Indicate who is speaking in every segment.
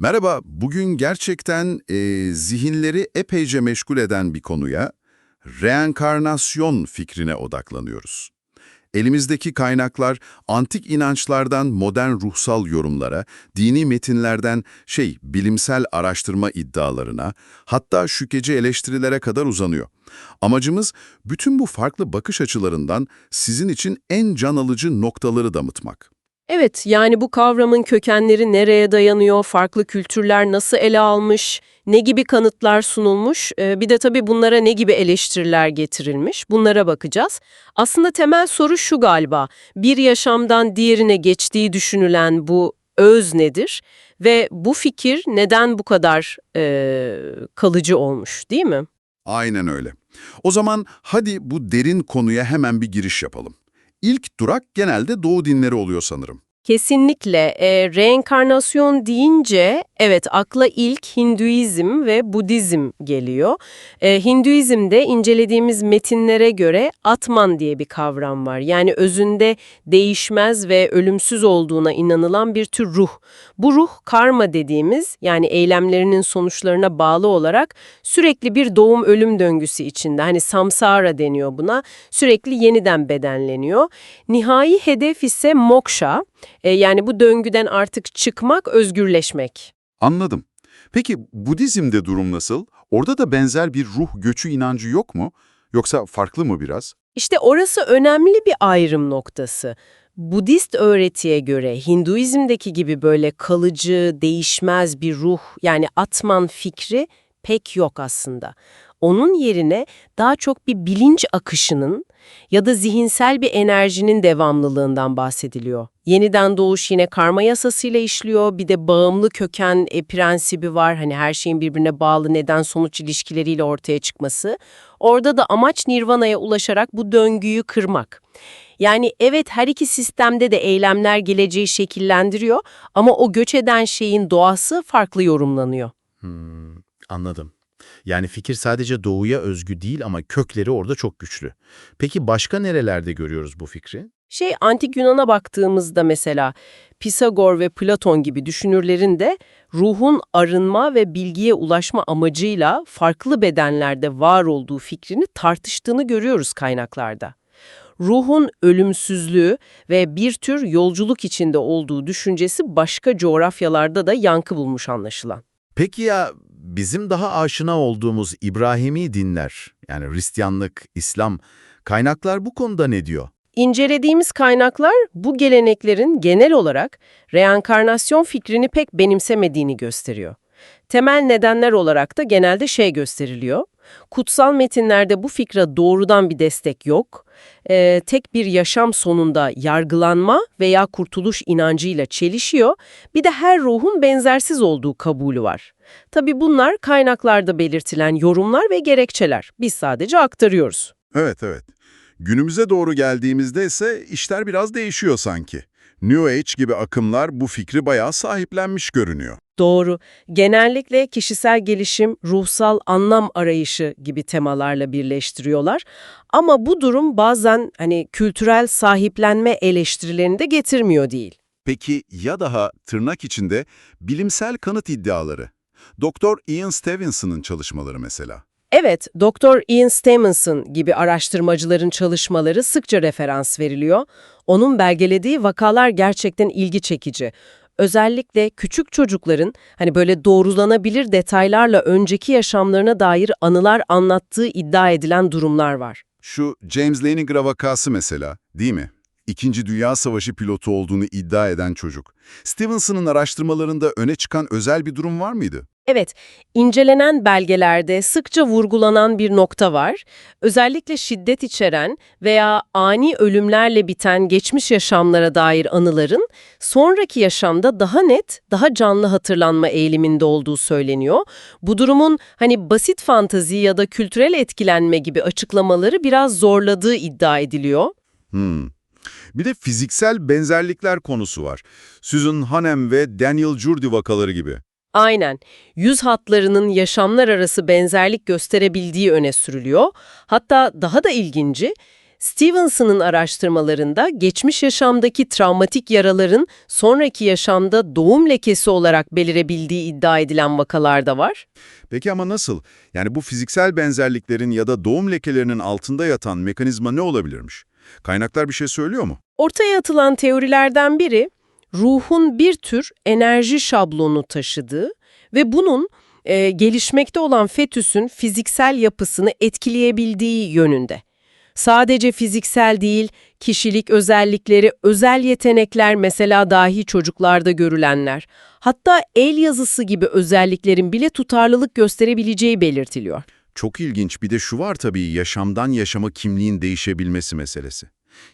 Speaker 1: Merhaba, bugün gerçekten e, zihinleri epeyce meşgul eden bir konuya, reenkarnasyon fikrine odaklanıyoruz. Elimizdeki kaynaklar, antik inançlardan modern ruhsal yorumlara, dini metinlerden şey, bilimsel araştırma iddialarına, hatta şükeci eleştirilere kadar uzanıyor. Amacımız, bütün bu farklı bakış açılarından sizin için en can alıcı noktaları damıtmak.
Speaker 2: Evet, yani bu kavramın kökenleri nereye dayanıyor, farklı kültürler nasıl ele almış, ne gibi kanıtlar sunulmuş, e, bir de tabii bunlara ne gibi eleştiriler getirilmiş, bunlara bakacağız. Aslında temel soru şu galiba, bir yaşamdan diğerine geçtiği düşünülen bu öz nedir ve bu fikir neden bu kadar e, kalıcı olmuş, değil mi?
Speaker 1: Aynen öyle. O zaman hadi bu derin konuya hemen bir giriş yapalım. İlk durak genelde Doğu dinleri oluyor sanırım.
Speaker 2: Kesinlikle. E, reenkarnasyon deyince evet akla ilk Hinduizm ve Budizm geliyor. E, Hinduizm'de incelediğimiz metinlere göre Atman diye bir kavram var. Yani özünde değişmez ve ölümsüz olduğuna inanılan bir tür ruh. Bu ruh karma dediğimiz yani eylemlerinin sonuçlarına bağlı olarak sürekli bir doğum ölüm döngüsü içinde. Hani samsara deniyor buna. Sürekli yeniden bedenleniyor. Nihai hedef ise moksha. E, yani bu döngüden artık çıkmak, özgürleşmek.
Speaker 3: Anladım. Peki Budizm'de durum nasıl? Orada da benzer bir ruh göçü inancı yok mu? Yoksa farklı mı biraz?
Speaker 2: İşte orası önemli bir ayrım noktası. Budist öğretiye göre Hinduizm'deki gibi böyle kalıcı, değişmez bir ruh yani atman fikri pek yok aslında. Onun yerine daha çok bir bilinç akışının ya da zihinsel bir enerjinin devamlılığından bahsediliyor. Yeniden doğuş yine karma yasasıyla işliyor. Bir de bağımlı köken e, prensibi var. Hani her şeyin birbirine bağlı neden-sonuç ilişkileriyle ortaya çıkması. Orada da amaç nirvana'ya ulaşarak bu döngüyü kırmak. Yani evet her iki sistemde de eylemler geleceği şekillendiriyor ama o göç eden şeyin doğası farklı yorumlanıyor.
Speaker 4: Hmm, anladım. Yani fikir sadece doğuya özgü değil ama kökleri orada çok güçlü. Peki başka nerelerde görüyoruz bu fikri?
Speaker 2: Şey antik Yunan'a baktığımızda mesela Pisagor ve Platon gibi düşünürlerin de ruhun arınma ve bilgiye ulaşma amacıyla farklı bedenlerde var olduğu fikrini tartıştığını görüyoruz kaynaklarda. Ruhun ölümsüzlüğü ve bir tür yolculuk içinde olduğu düşüncesi başka coğrafyalarda da yankı bulmuş anlaşılan.
Speaker 4: Peki ya bizim daha aşina olduğumuz İbrahimi dinler, yani Hristiyanlık, İslam, kaynaklar bu konuda ne diyor?
Speaker 2: İncelediğimiz kaynaklar bu geleneklerin genel olarak reenkarnasyon fikrini pek benimsemediğini gösteriyor. Temel nedenler olarak da genelde şey gösteriliyor. Kutsal metinlerde bu fikre doğrudan bir destek yok. Ee, tek bir yaşam sonunda yargılanma veya kurtuluş inancıyla çelişiyor. Bir de her ruhun benzersiz olduğu kabulü var. Tabi bunlar kaynaklarda belirtilen yorumlar ve gerekçeler. Biz sadece aktarıyoruz.
Speaker 1: Evet, evet. Günümüze doğru geldiğimizde ise işler biraz değişiyor sanki. New Age gibi akımlar bu fikri bayağı sahiplenmiş görünüyor.
Speaker 2: Doğru. Genellikle kişisel gelişim, ruhsal anlam arayışı gibi temalarla birleştiriyorlar. Ama bu durum bazen hani kültürel sahiplenme eleştirilerini de getirmiyor değil.
Speaker 1: Peki ya daha tırnak içinde bilimsel kanıt iddiaları? Doktor Ian Stevenson'ın çalışmaları mesela.
Speaker 2: Evet, Dr. Ian Stevenson gibi araştırmacıların çalışmaları sıkça referans veriliyor. Onun belgelediği vakalar gerçekten ilgi çekici. Özellikle küçük çocukların hani böyle doğrulanabilir detaylarla önceki yaşamlarına dair anılar anlattığı iddia edilen durumlar var.
Speaker 1: Şu James Leningrad vakası mesela, değil mi? İkinci Dünya Savaşı pilotu olduğunu iddia eden çocuk. Stevenson'ın araştırmalarında öne çıkan özel bir durum var mıydı?
Speaker 2: Evet, incelenen belgelerde sıkça vurgulanan bir nokta var. Özellikle şiddet içeren veya ani ölümlerle biten geçmiş yaşamlara dair anıların sonraki yaşamda daha net, daha canlı hatırlanma eğiliminde olduğu söyleniyor. Bu durumun hani basit fantazi ya da kültürel etkilenme gibi açıklamaları biraz zorladığı iddia ediliyor.
Speaker 1: Hmm. Bir de fiziksel benzerlikler konusu var. Susan Hanem ve Daniel Jurdi vakaları gibi.
Speaker 2: Aynen. Yüz hatlarının yaşamlar arası benzerlik gösterebildiği öne sürülüyor. Hatta daha da ilginci, Stevenson'ın araştırmalarında geçmiş yaşamdaki travmatik yaraların sonraki yaşamda doğum lekesi olarak belirebildiği iddia edilen vakalar da var.
Speaker 1: Peki ama nasıl? Yani bu fiziksel benzerliklerin ya da doğum lekelerinin altında yatan mekanizma ne olabilirmiş? Kaynaklar bir şey söylüyor mu?
Speaker 2: Ortaya atılan teorilerden biri, ruhun bir tür enerji şablonu taşıdığı ve bunun e, gelişmekte olan fetüsün fiziksel yapısını etkileyebildiği yönünde. Sadece fiziksel değil, kişilik özellikleri, özel yetenekler mesela dahi çocuklarda görülenler, hatta el yazısı gibi özelliklerin bile tutarlılık gösterebileceği belirtiliyor.
Speaker 1: Çok ilginç bir de şu var tabii yaşamdan yaşama kimliğin değişebilmesi meselesi.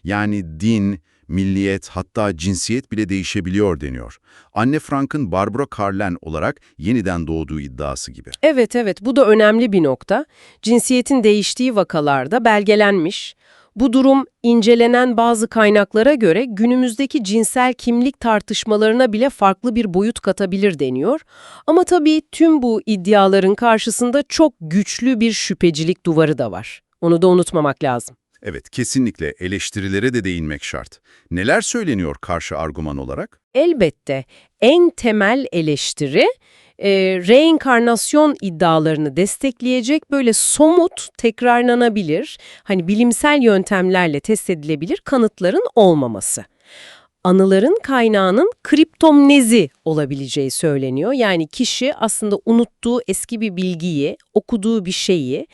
Speaker 1: Yani din, milliyet hatta cinsiyet bile değişebiliyor deniyor. Anne Frank'ın Barbara Carlen olarak yeniden doğduğu iddiası gibi.
Speaker 2: Evet evet bu da önemli bir nokta. Cinsiyetin değiştiği vakalarda belgelenmiş. Bu durum incelenen bazı kaynaklara göre günümüzdeki cinsel kimlik tartışmalarına bile farklı bir boyut katabilir deniyor. Ama tabii tüm bu iddiaların karşısında çok güçlü bir şüphecilik duvarı da var. Onu da unutmamak lazım.
Speaker 1: Evet, kesinlikle eleştirilere de değinmek şart. Neler söyleniyor karşı argüman olarak?
Speaker 2: Elbette en temel eleştiri e, reenkarnasyon iddialarını destekleyecek böyle somut, tekrarlanabilir, hani bilimsel yöntemlerle test edilebilir kanıtların olmaması. Anıların kaynağının kriptomnezi olabileceği söyleniyor. Yani kişi aslında unuttuğu eski bir bilgiyi, okuduğu bir şeyi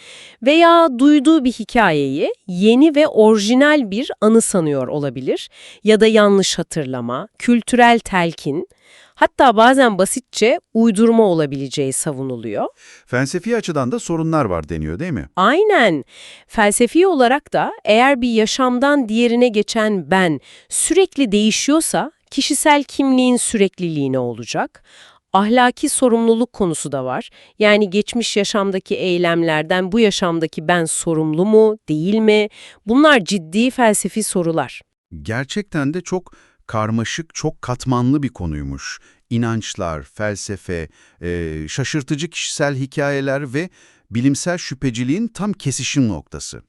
Speaker 2: veya duyduğu bir hikayeyi yeni ve orijinal bir anı sanıyor olabilir. Ya da yanlış hatırlama, kültürel telkin, hatta bazen basitçe uydurma olabileceği savunuluyor.
Speaker 3: Felsefi açıdan da sorunlar var deniyor değil mi?
Speaker 2: Aynen. Felsefi olarak da eğer bir yaşamdan diğerine geçen ben sürekli değişiyorsa kişisel kimliğin sürekliliği ne olacak? Ahlaki sorumluluk konusu da var. Yani geçmiş yaşamdaki eylemlerden bu yaşamdaki ben sorumlu mu, değil mi? Bunlar ciddi felsefi sorular.
Speaker 1: Gerçekten de çok karmaşık, çok katmanlı bir konuymuş. İnançlar, felsefe, e, şaşırtıcı kişisel hikayeler ve bilimsel şüpheciliğin tam kesişim noktası.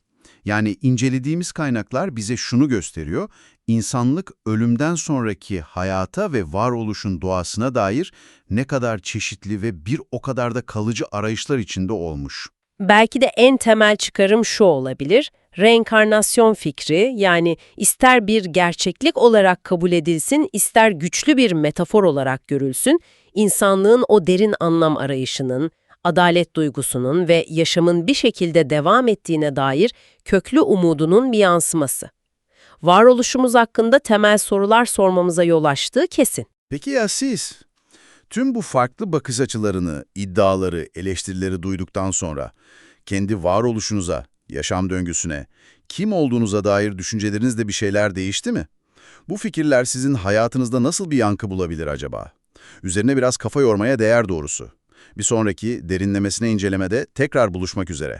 Speaker 1: Yani incelediğimiz kaynaklar bize şunu gösteriyor, insanlık ölümden sonraki hayata ve varoluşun doğasına dair ne kadar çeşitli ve bir o kadar da kalıcı arayışlar içinde olmuş.
Speaker 2: Belki de en temel çıkarım şu olabilir. Reenkarnasyon fikri yani ister bir gerçeklik olarak kabul edilsin, ister güçlü bir metafor olarak görülsün, insanlığın o derin anlam arayışının, adalet duygusunun ve yaşamın bir şekilde devam ettiğine dair köklü umudunun bir yansıması. Varoluşumuz hakkında temel sorular sormamıza yol açtığı kesin.
Speaker 1: Peki ya siz? Tüm bu farklı bakış açılarını, iddiaları, eleştirileri duyduktan sonra kendi varoluşunuza, yaşam döngüsüne, kim olduğunuza dair düşüncelerinizde bir şeyler değişti mi? Bu fikirler sizin hayatınızda nasıl bir yankı bulabilir acaba? Üzerine biraz kafa yormaya değer doğrusu. Bir sonraki derinlemesine incelemede tekrar buluşmak üzere.